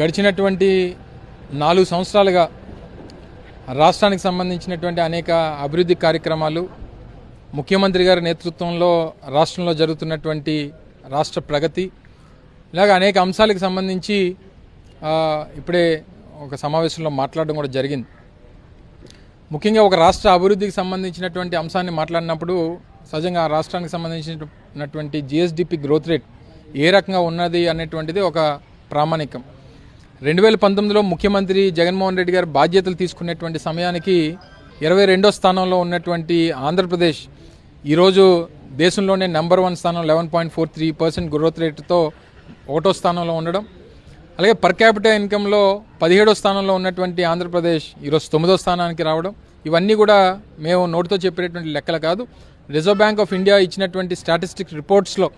గడిచినటువంటి నాలుగు సంవత్సరాలుగా రాష్ట్రానికి సంబంధించినటువంటి అనేక అభివృద్ధి కార్యక్రమాలు ముఖ్యమంత్రి గారి నేతృత్వంలో రాష్ట్రంలో జరుగుతున్నటువంటి రాష్ట్ర ప్రగతి ఇలాగ అనేక అంశాలకు సంబంధించి ఇప్పుడే ఒక సమావేశంలో మాట్లాడడం కూడా జరిగింది. ముఖ్యంగా ఒక రాష్ట్ర అభివృద్ధికి సంబంధించినటువంటి అంశాన్ని మాట్లాడినప్పుడు సహజంగా ఆ రాష్ట్రానికి సంబంధించినటువంటి జిఎస్డిపి గ్రోత్ రేట్ ఏ రకంగా ఉన్నది అనేటువంటిది ఒక ప్రామాణికం. రెండు వేల పంతొమ్మిదిలో ముఖ్యమంత్రి జగన్మోహన్ రెడ్డి గారు బాధ్యతలు తీసుకునేటువంటి సమయానికి ఇరవై రెండో స్థానంలో ఉన్నటువంటి ఆంధ్రప్రదేశ్ ఈరోజు దేశంలోనే నెంబర్ వన్ స్థానం eleven point four three percent growth రేటుతో ఒకటో స్థానంలో ఉండడం. అలాగే పర్ క్యాపిటల్ ఇన్కంలో పదిహేడో స్థానంలో ఉన్నటువంటి ఆంధ్రప్రదేశ్ ఈరోజు తొమ్మిదో స్థానానికి రావడం. ఇవన్నీ కూడా మేము నోటితో చెప్పేటువంటి లెక్కలు కాదు. రిజర్వ్ బ్యాంక్ ఆఫ్ ఇండియా ఇచ్చినటువంటి స్టాటిస్టిక్ రిపోర్ట్స్లో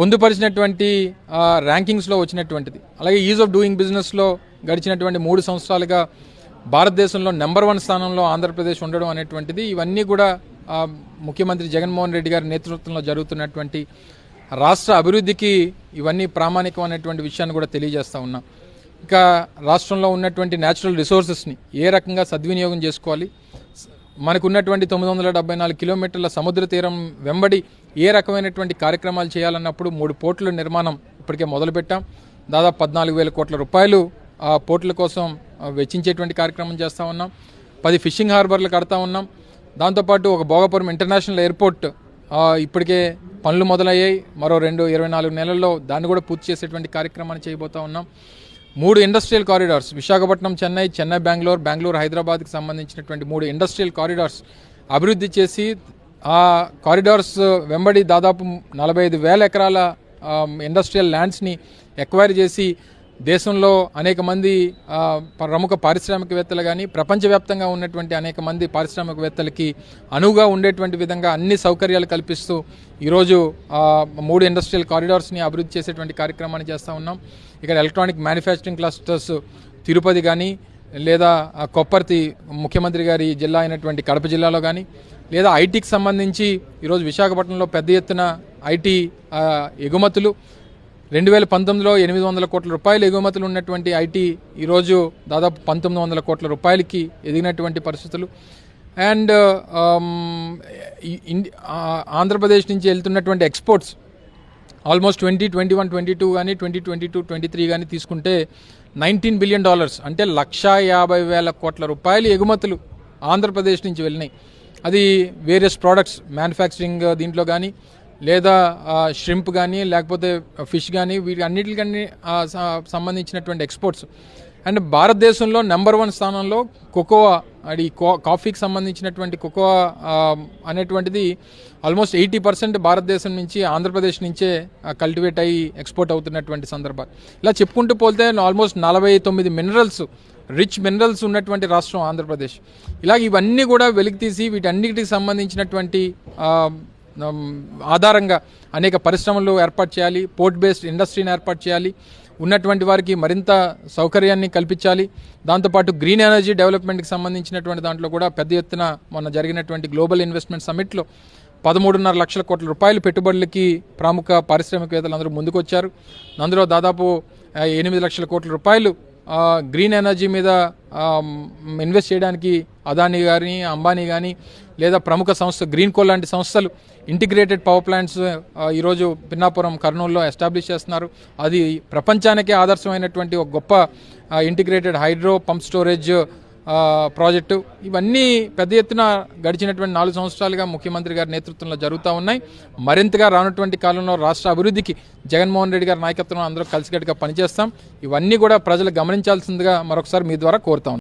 పొందుపరిచినటువంటి ర్యాంకింగ్స్లో వచ్చినటువంటిది. అలాగే ఈజ్ ఆఫ్ డూయింగ్ బిజినెస్లో గడిచినటువంటి మూడు సంవత్సరాలుగా భారతదేశంలో నెంబర్ వన్ స్థానంలో ఆంధ్రప్రదేశ్ ఉండడం అనేటువంటిది ఇవన్నీ కూడా ముఖ్యమంత్రి జగన్మోహన్ రెడ్డి గారి నేతృత్వంలో జరుగుతున్నటువంటి రాష్ట్ర అభివృద్ధికి ఇవన్నీ ప్రామాణికం అనేటువంటి విషయాన్ని కూడా తెలియజేస్తూ ఉన్నాం. ఇంకా రాష్ట్రంలో ఉన్నటువంటి న్యాచురల్ రిసోర్సెస్ని ఏ రకంగా సద్వినియోగం చేసుకోవాలి? మనకున్నటువంటి తొమ్మిది వందల డెబ్బై నాలుగు కిలోమీటర్ల సముద్ర తీరం వెంబడి ఏ రకమైనటువంటి కార్యక్రమాలు చేయాలన్నప్పుడు మూడు పోర్టుల నిర్మాణం ఇప్పటికే మొదలుపెట్టాం. దాదాపు పద్నాలుగు వేల కోట్ల రూపాయలు ఆ పోర్టుల కోసం వెచ్చించేటువంటి కార్యక్రమం చేస్తూ ఉన్నాం. పది ఫిషింగ్ హార్బర్లు కడతా ఉన్నాం. దాంతోపాటు ఒక భోగపురం ఇంటర్నేషనల్ ఎయిర్పోర్ట్ ఇప్పటికే పనులు మొదలయ్యాయి. మరో రెండు ఇరవై నాలుగు నెలల్లో దాన్ని కూడా పూర్తి చేసేటువంటి కార్యక్రమాన్ని చేయబోతా ఉన్నాం. మూడు ఇండస్ట్రియల్ కారిడార్స్ విశాఖపట్నం చెన్నై చెన్నై బెంగళూరు బెంగళూరు హైదరాబాద్కి సంబంధించినటువంటి మూడు ఇండస్ట్రియల్ కారిడార్స్ అభివృద్ధి చేసి ఆ కారిడార్స్ వెంబడి దాదాపు నలభై ఐదు వేల ఎకరాల ఇండస్ట్రియల్ ల్యాండ్స్ని ఎక్వైర్ చేసి దేశంలో అనేక మంది ప్రముఖ పారిశ్రామికవేత్తలు కానీ ప్రపంచవ్యాప్తంగా ఉన్నటువంటి అనేక మంది పారిశ్రామికవేత్తలకి అనువుగా ఉండేటువంటి విధంగా అన్ని సౌకర్యాలు కల్పిస్తూ ఈరోజు మూడు ఇండస్ట్రియల్ కారిడార్స్ని అభివృద్ధి చేసేటువంటి కార్యక్రమాన్ని చేస్తూ ఉన్నాం. ఇక్కడ ఎలక్ట్రానిక్ మ్యానుఫ్యాక్చరింగ్ క్లస్టర్స్ తిరుపతి కానీ లేదా కొప్పర్తి ముఖ్యమంత్రి గారి జిల్లా అయినటువంటి కడప జిల్లాలో కానీ లేదా ఐటీకి సంబంధించి ఈరోజు విశాఖపట్నంలో పెద్ద ఎత్తున ఐటీ ఎగుమతులు రెండు వేల పంతొమ్మిదిలో ఎనిమిది వందల కోట్ల రూపాయలు ఎగుమతులు ఉన్నటువంటి ఐటీ ఈరోజు దాదాపు పంతొమ్మిది వందల కోట్ల రూపాయలకి ఎదిగినటువంటి పరిస్థితులు. అండ్ ఆంధ్రప్రదేశ్ నుంచి వెళ్తున్నటువంటి exports almost twenty twenty one twenty two కానీ twenty twenty two twenty three కానీ తీసుకుంటే నైన్టీన్ బిలియన్ డాలర్స్ అంటే లక్షా యాభై వేల కోట్ల రూపాయలు ఎగుమతులు ఆంధ్రప్రదేశ్ నుంచి వెళ్ళినాయి. అది వేరియస్ ప్రోడక్ట్స్ మ్యానుఫ్యాక్చరింగ్ దీంట్లో కానీ లేదా ష్రింప్ కానీ లేకపోతే ఫిష్ కానీ వీటి అన్నిటికన్నీ సంబంధించినటువంటి ఎక్స్పోర్ట్స్ అండ్ భారతదేశంలో నెంబర్ వన్ స్థానంలో కొకోవా అది కో- కాఫీకి సంబంధించినటువంటి కొకోవా అనేటువంటిది ఆల్మోస్ట్ ఎయిటీ పర్సెంట్ భారతదేశం నుంచి ఆంధ్రప్రదేశ్ నుంచే కల్టివేట్ అయ్యి ఎక్స్పోర్ట్ అవుతున్నటువంటి సందర్భాలు ఇలా చెప్పుకుంటూ పోతే ఆల్మోస్ట్ నలభై తొమ్మిది మినరల్స్ రిచ్ మినరల్స్ ఉన్నటువంటి రాష్ట్రం ఆంధ్రప్రదేశ్. ఇలాగ ఇవన్నీ కూడా వెలికి తీసి వీటన్నిటికి సంబంధించినటువంటి ఆధారంగా అనేక పరిశ్రమలు ఏర్పాటు చేయాలి పోర్ట్ బేస్డ్ ఇండస్ట్రీని ఏర్పాటు చేయాలి ఉన్నటువంటి వారికి మరింత సౌకర్యాన్ని కల్పించాలి. దాంతోపాటు గ్రీన్ ఎనర్జీ డెవలప్మెంట్కి సంబంధించినటువంటి దాంట్లో కూడా పెద్ద ఎత్తున మొన్న జరిగినటువంటి గ్లోబల్ ఇన్వెస్ట్మెంట్ సమిట్లో పదమూడున్నర లక్షల కోట్ల రూపాయలు పెట్టుబడులకి ప్రముఖ పారిశ్రామికవేత్తలు అందరూ ముందుకొచ్చారు. అందులో దాదాపు ఎనిమిది లక్షల కోట్ల రూపాయలు గ్రీన్ ఎనర్జీ మీద ఇన్వెస్ట్ చేయడానికి అదానీ కానీ అంబానీ కానీ లేదా ప్రముఖ సంస్థ గ్రీన్ కోల్ లాంటి సంస్థలు ఇంటిగ్రేటెడ్ పవర్ ప్లాంట్స్ ఈరోజు పిన్నాపురం కర్నూలులో ఎస్టాబ్లిష్ చేస్తున్నారు. అది ప్రపంచానికే ఆదర్శమైనటువంటి ఒక గొప్ప integrated hydro pump storage project. ఇవన్నీ పెద్ద ఎత్తున గడిచినటువంటి నాలుగు సంవత్సరాలుగా ముఖ్యమంత్రి గారి నేతృత్వంలో జరుగుతూ ఉన్నాయి. మరింతగా రానటువంటి కాలంలో రాష్ట్ర అభివృద్ధికి జగన్మోహన్ రెడ్డి గారి నాయకత్వంలో అందరూ కలిసికట్టుగా పనిచేస్తాం. ఇవన్నీ కూడా ప్రజలు గమనించాల్సిందిగా మరొకసారి మీ ద్వారా కోరుతాం